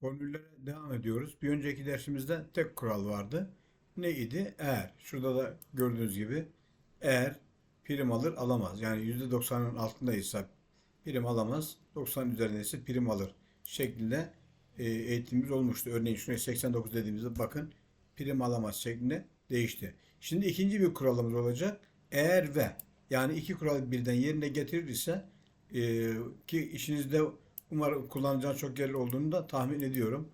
Formüllere devam ediyoruz. Bir önceki dersimizde tek kural vardı. Neydi? Eğer. Şurada da gördüğünüz gibi eğer prim alır alamaz. Yani %90'ın altındaysa prim alamaz. 90 üzerindeyse prim alır. Şeklinde e, eğitimimiz olmuştu. Örneğin şuraya 89 dediğimizde bakın prim alamaz şeklinde değişti. Şimdi ikinci bir kuralımız olacak. Eğer ve yani iki kural birden yerine getirir ise e, ki işinizde umarım kullanacağınız çok yer olduğunu da tahmin ediyorum.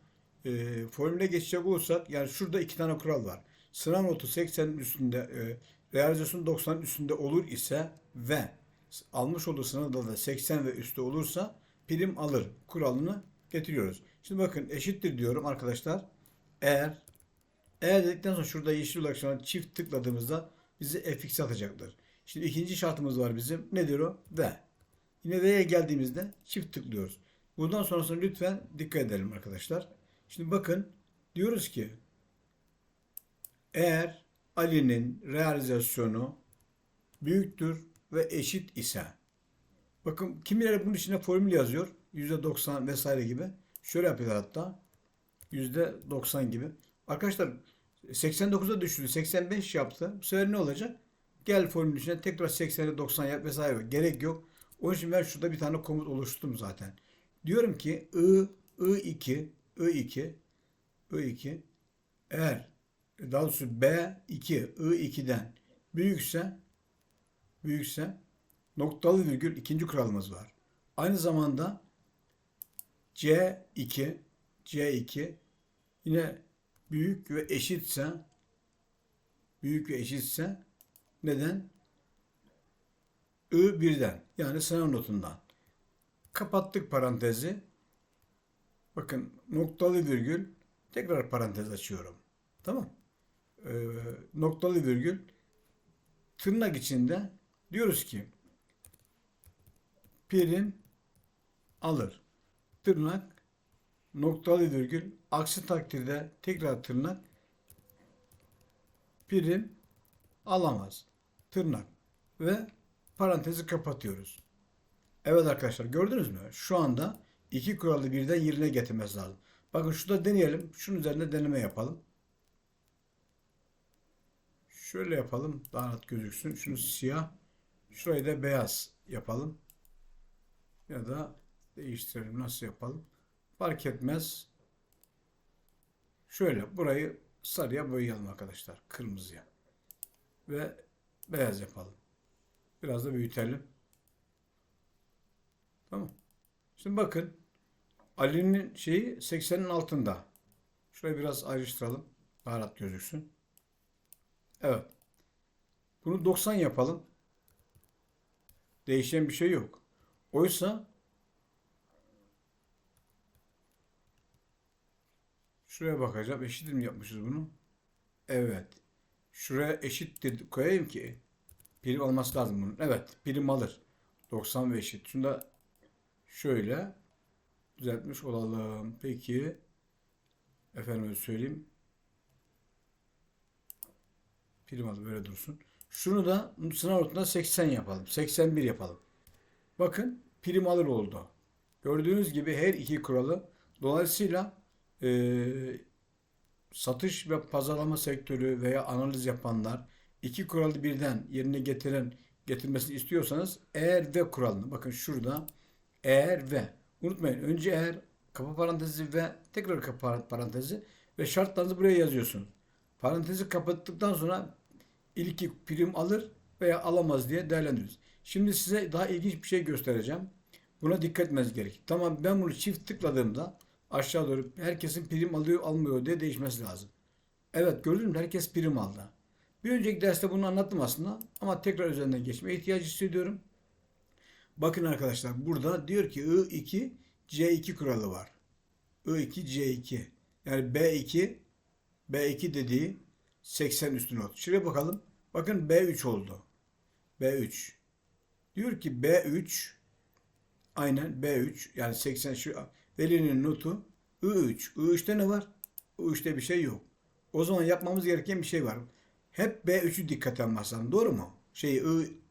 E, formüle geçecek olursak yani şurada iki tane kural var. Sınav notu 80'in üstünde e, realizasyon 90'ın üstünde olur ise ve almış olduğu sınavda da 80 ve üstü olursa prim alır kuralını getiriyoruz. Şimdi bakın eşittir diyorum arkadaşlar. Eğer eğer dedikten sonra şurada yeşil olarak şu çift tıkladığımızda bizi fx atacaktır. Şimdi ikinci şartımız var bizim. Nedir o? Ve. V'ye geldiğimizde çift tıklıyoruz. Bundan sonrasını lütfen dikkat edelim arkadaşlar. Şimdi bakın diyoruz ki eğer Ali'nin realizasyonu büyüktür ve eşit ise bakın kimileri bunun içine formül yazıyor. %90 vesaire gibi. Şöyle yapıyorlar hatta. %90 gibi. Arkadaşlar 89'a düştü. 85 yaptı. Bu sefer ne olacak? Gel formülün içine tekrar 80'e 90 yap vesaire. Gerek yok. Onun için ben şurada bir tane komut oluşturdum zaten. Diyorum ki I, I2, I2, I2 eğer daha doğrusu B2, I2'den büyükse büyükse noktalı virgül ikinci kuralımız var. Aynı zamanda C2, C2 yine büyük ve eşitse büyük ve eşitse neden? I birden yani sınav notundan. Kapattık parantezi. Bakın noktalı virgül tekrar parantez açıyorum. Tamam. Ee, noktalı virgül tırnak içinde diyoruz ki prim alır. Tırnak noktalı virgül aksi takdirde tekrar tırnak prim alamaz. Tırnak ve parantezi kapatıyoruz. Evet arkadaşlar gördünüz mü? Şu anda iki kuralı birden yerine getirmesi lazım. Bakın şurada deneyelim. Şunun üzerinde deneme yapalım. Şöyle yapalım. Daha net gözüksün. Şunu siyah. Şurayı da beyaz yapalım. Ya da değiştirelim. Nasıl yapalım? Fark etmez. Şöyle burayı sarıya boyayalım arkadaşlar. Kırmızıya. Ve beyaz yapalım. Biraz da büyütelim. Tamam. Şimdi bakın. Ali'nin şeyi 80'in altında. Şurayı biraz ayrıştıralım. Daha rahat gözüksün. Evet. Bunu 90 yapalım. Değişen bir şey yok. Oysa şuraya bakacağım. Eşittir mi yapmışız bunu? Evet. Şuraya eşittir koyayım ki prim olması lazım bunun. Evet. Prim alır. 90 ve eşit. Şunu da şöyle düzeltmiş olalım. Peki efendim söyleyeyim. Prim alır böyle dursun. Şunu da sınav notunda 80 yapalım. 81 yapalım. Bakın prim alır oldu. Gördüğünüz gibi her iki kuralı dolayısıyla eee satış ve pazarlama sektörü veya analiz yapanlar iki kuralı birden yerine getiren getirmesini istiyorsanız eğer ve kuralını bakın şurada eğer ve unutmayın önce eğer kapa parantezi ve tekrar kapa parantezi ve şartlarınızı buraya yazıyorsunuz. Parantezi kapattıktan sonra ilki prim alır veya alamaz diye değerlendiriyoruz. Şimdi size daha ilginç bir şey göstereceğim. Buna dikkat etmeniz gerek. Tamam ben bunu çift tıkladığımda aşağı doğru herkesin prim alıyor almıyor diye değişmesi lazım. Evet gördün mü herkes prim aldı. Bir önceki derste bunu anlattım aslında ama tekrar üzerinden geçmeye ihtiyacı hissediyorum. Bakın arkadaşlar burada diyor ki I2 C2 kuralı var. I2 C2 yani B2 B2 dediği 80 üstü not. Şuraya bakalım. Bakın B3 oldu. B3. Diyor ki B3 aynen B3 yani 80 şu velinin notu I3. I3'te ne var? I3'te bir şey yok. O zaman yapmamız gereken bir şey var. Hep B3'ü dikkate lazım. Doğru mu? Şey I,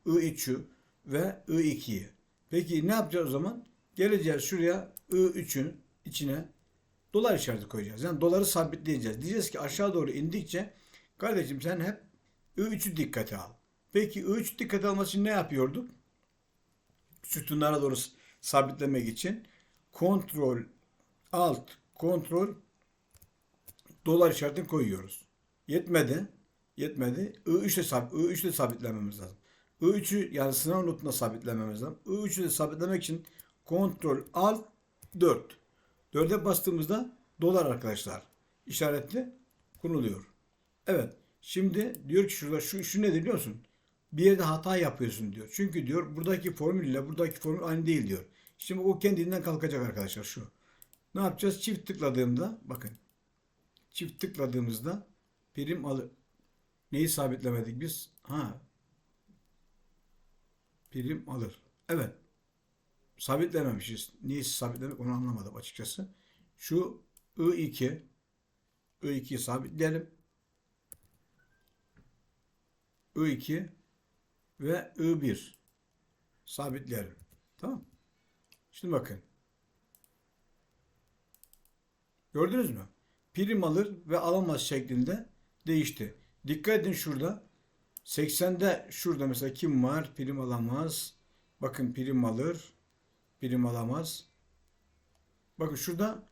I3'ü ve I2'yi. Peki ne yapacağız o zaman? Geleceğiz şuraya I3'ün içine dolar işareti koyacağız. Yani doları sabitleyeceğiz. Diyeceğiz ki aşağı doğru indikçe kardeşim sen hep I3'ü dikkate al. Peki I3 dikkate alması için ne yapıyorduk? Sütunlara doğru sabitlemek için kontrol alt kontrol dolar işaretini koyuyoruz. Yetmedi. Yetmedi. I3 ile sab I3 ile sabitlememiz lazım. I3'ü yani sınav notuna sabitlememiz lazım. I3'ü de sabitlemek için kontrol alt 4. 4'e bastığımızda dolar arkadaşlar işaretli konuluyor. Evet. Şimdi diyor ki şurada şu, şu nedir biliyor musun? Bir yerde hata yapıyorsun diyor. Çünkü diyor buradaki formül ile buradaki formül aynı değil diyor. Şimdi o kendinden kalkacak arkadaşlar şu. Ne yapacağız? Çift tıkladığımda bakın. Çift tıkladığımızda prim alır. Neyi sabitlemedik biz? Ha. Prim alır. Evet. Sabitlememişiz. Neyi sabitlemek onu anlamadım açıkçası. Şu I2 I2'yi sabitleyelim. I2 ve I1 sabitleyelim. Tamam. Şimdi bakın. Gördünüz mü? Prim alır ve alamaz şeklinde değişti. Dikkat edin şurada. 80'de şurada mesela kim var? Prim alamaz. Bakın prim alır. Prim alamaz. Bakın şurada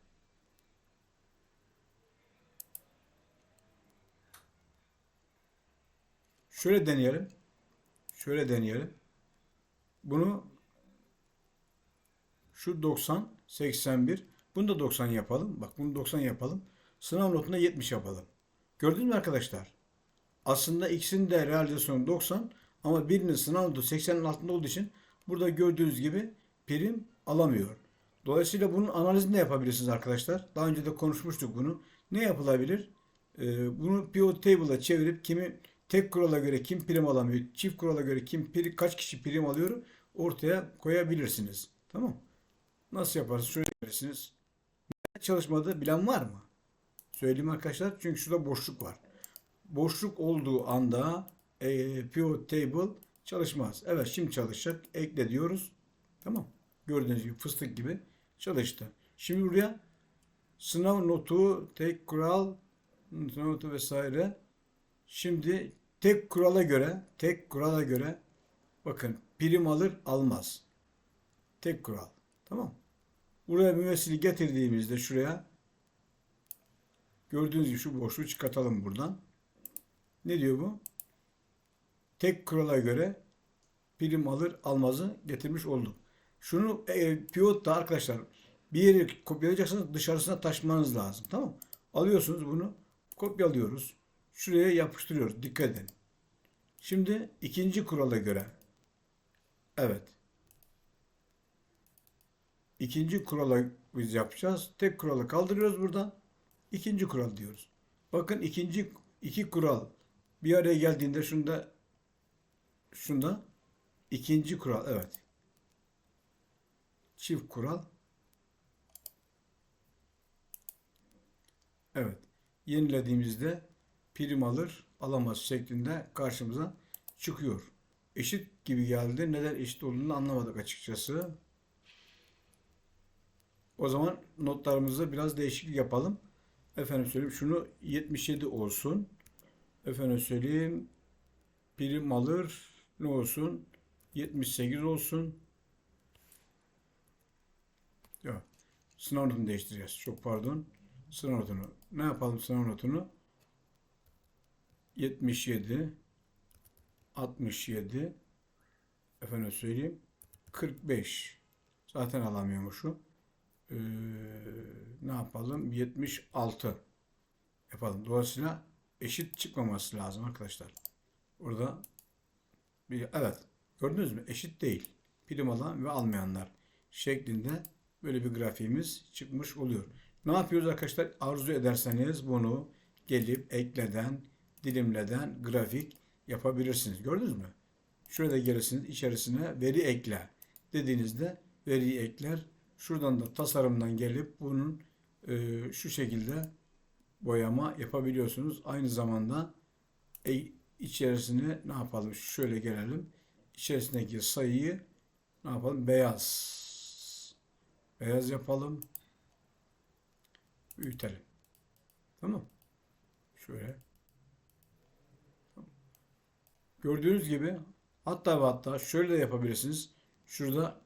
şöyle deneyelim. Şöyle deneyelim. Bunu şu 90, 81. Bunu da 90 yapalım. Bak bunu 90 yapalım. Sınav notunda 70 yapalım. Gördünüz mü arkadaşlar? Aslında ikisinin de realizasyonu 90 ama birinin sınav notu 80'in altında olduğu için burada gördüğünüz gibi prim alamıyor. Dolayısıyla bunun analizini de yapabilirsiniz arkadaşlar. Daha önce de konuşmuştuk bunu. Ne yapılabilir? Ee, bunu pivot table'a çevirip kimi tek kurala göre kim prim alamıyor, çift kurala göre kim prim, kaç kişi prim alıyor ortaya koyabilirsiniz. Tamam Nasıl yaparsınız? Şöyle yapabilirsiniz. Çalışmadı bilen var mı? Söyleyeyim arkadaşlar. Çünkü şurada boşluk var. Boşluk olduğu anda e, pivot table çalışmaz. Evet şimdi çalışacak. Ekle diyoruz. Tamam. Gördüğünüz gibi fıstık gibi çalıştı. Şimdi buraya sınav notu, tek kural, sınav notu vesaire. Şimdi tek kurala göre, tek kurala göre bakın prim alır almaz. Tek kural. Tamam. Buraya mümessili getirdiğimizde şuraya gördüğünüz gibi şu boşluğu çıkartalım buradan. Ne diyor bu? Tek kurala göre prim alır almazı getirmiş olduk. Şunu e, pivotta arkadaşlar bir yeri kopyalayacaksınız dışarısına taşımanız lazım. Tamam Alıyorsunuz bunu kopyalıyoruz. Şuraya yapıştırıyoruz. Dikkat edin. Şimdi ikinci kurala göre evet ikinci kurala biz yapacağız. Tek kuralı kaldırıyoruz buradan. İkinci kural diyoruz. Bakın ikinci iki kural bir araya geldiğinde şunda şunda ikinci kural evet. Çift kural. Evet. Yenilediğimizde prim alır alamaz şeklinde karşımıza çıkıyor. Eşit gibi geldi. Neden eşit olduğunu anlamadık açıkçası. O zaman notlarımızda biraz değişiklik yapalım. Efendim söyleyeyim şunu 77 olsun. Efendim söyleyeyim prim alır ne olsun? 78 olsun. Ya sınav notunu değiştireceğiz. Çok pardon. Sınav notunu. Ne yapalım sınav notunu? 77 67 efendim söyleyeyim 45 zaten alamıyormuşum. Ee, ne yapalım? 76 yapalım. Dolayısıyla eşit çıkmaması lazım arkadaşlar. Burada bir, evet gördünüz mü? Eşit değil. Prim alan ve almayanlar şeklinde böyle bir grafiğimiz çıkmış oluyor. Ne yapıyoruz arkadaşlar? Arzu ederseniz bunu gelip ekleden, dilimleden grafik yapabilirsiniz. Gördünüz mü? Şurada gelirsiniz içerisine veri ekle dediğinizde veriyi ekler. Şuradan da tasarımdan gelip bunun e, şu şekilde boyama yapabiliyorsunuz. Aynı zamanda e, içerisine ne yapalım? Şöyle gelelim. İçerisindeki sayıyı ne yapalım? Beyaz. Beyaz yapalım. Büyütelim. Tamam. Şöyle. Gördüğünüz gibi hatta ve hatta şöyle de yapabilirsiniz. Şurada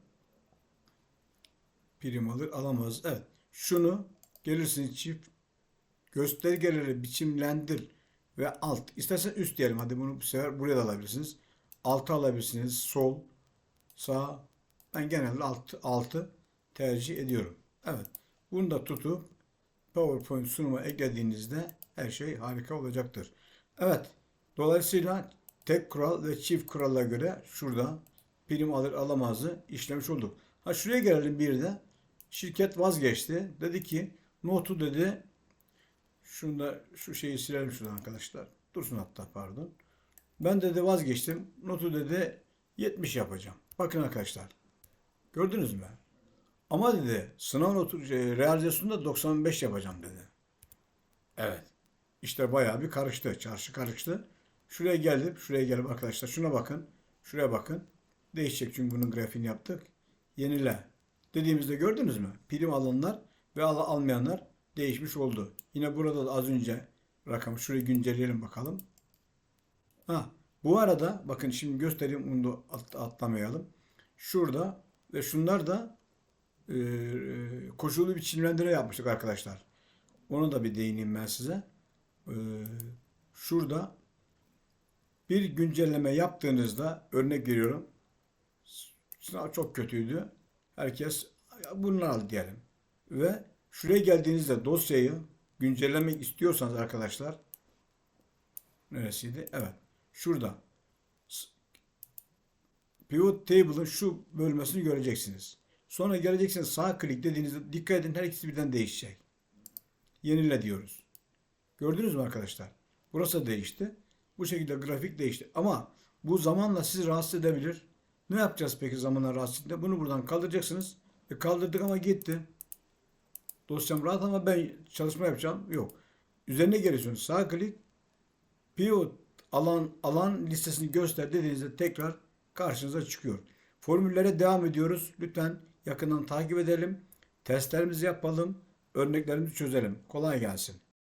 prim alır alamaz. Evet. Şunu gelirsiniz çift göstergeleri biçimlendir ve alt. İstersen üst diyelim. Hadi bunu bu sefer buraya da alabilirsiniz. Altı alabilirsiniz. Sol, sağ. Ben genelde altı, altı tercih ediyorum. Evet. Bunu da tutup PowerPoint sunuma eklediğinizde her şey harika olacaktır. Evet. Dolayısıyla tek kural ve çift kurala göre şurada prim alır alamazı işlemiş olduk. Ha şuraya gelelim bir de. Şirket vazgeçti. Dedi ki notu dedi şunu da şu şeyi silelim şuradan arkadaşlar. Dursun hatta pardon. Ben dedi vazgeçtim. Notu dedi 70 yapacağım. Bakın arkadaşlar. Gördünüz mü? Ama dedi sınav notu şey, realizasyonunda 95 yapacağım dedi. Evet. İşte bayağı bir karıştı. Çarşı karıştı. Şuraya geldim. Şuraya gelip arkadaşlar şuna bakın. Şuraya bakın. Değişecek çünkü bunun grafiğini yaptık. Yenile. Dediğimizde gördünüz mü? Prim alanlar ve al almayanlar değişmiş oldu. Yine burada da az önce rakamı şurayı güncelleyelim bakalım. Ha, bu arada bakın şimdi göstereyim bunu da at- atlamayalım. Şurada ve şunlar da e, e, koşullu biçimlendirme yapmıştık arkadaşlar. Onu da bir değineyim ben size. E, şurada bir güncelleme yaptığınızda örnek veriyorum. Sınav çok kötüydü. Herkes bunları al diyelim. Ve şuraya geldiğinizde dosyayı güncellemek istiyorsanız arkadaşlar neresiydi? Evet. Şurada. Pivot table'ın şu bölmesini göreceksiniz. Sonra geleceksiniz sağ klik dediğinizde dikkat edin her ikisi birden değişecek. Yenile diyoruz. Gördünüz mü arkadaşlar? Burası değişti. Bu şekilde grafik değişti. Ama bu zamanla sizi rahatsız edebilir. Ne yapacağız peki zamanla rahatsız edince? Bunu buradan kaldıracaksınız. E kaldırdık ama gitti. Dosyam rahat ama ben çalışma yapacağım. Yok. Üzerine geliyorsunuz. Sağ klik pivot alan alan listesini göster dediğinizde tekrar karşınıza çıkıyor. Formüllere devam ediyoruz. Lütfen yakından takip edelim. Testlerimizi yapalım. Örneklerimizi çözelim. Kolay gelsin.